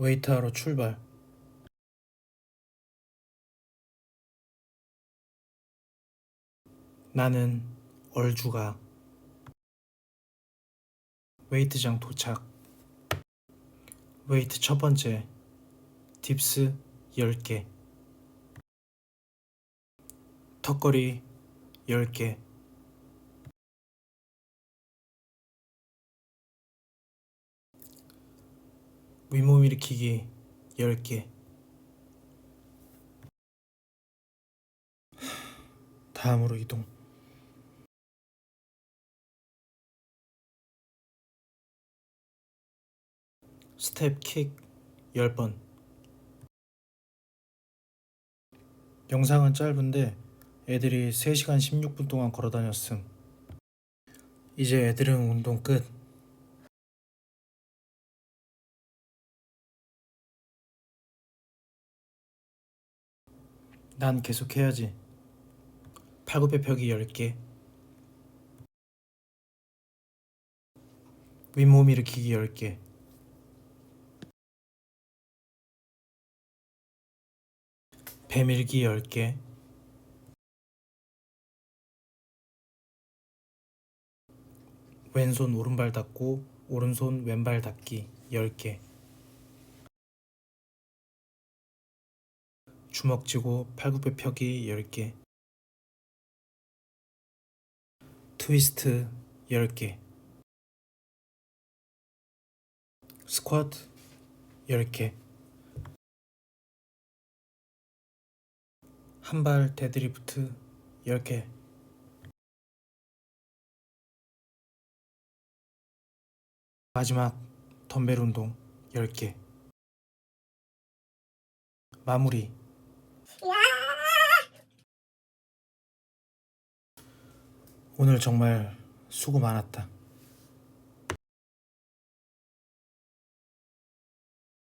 웨이트하러 출발. 나는 얼주가 웨이트장 도착. 웨이트 첫 번째 딥스 10개. 턱걸이 10개. 윗몸 일으키기 10개. 다음으로 이동. 스텝 킥 10번. 영상은 짧은데 애들이 3시간 16분 동안 걸어 다녔음. 이제 애들은 운동 끝. 난 계속 해야지. 팔굽혀 펴기 10개. 윗몸 일으키기 10개. 배 밀기 10개. 왼손 오른발 닫고 오른손 왼발 닫기 10개. 주먹 쥐고 팔굽혀 펴기 10개. 트위스트 10개. 스쿼트 10개. 한 발 데드리프트 10개. 마지막 덤벨 운동 10개. 마무리. 오늘 정말 수고 많았다.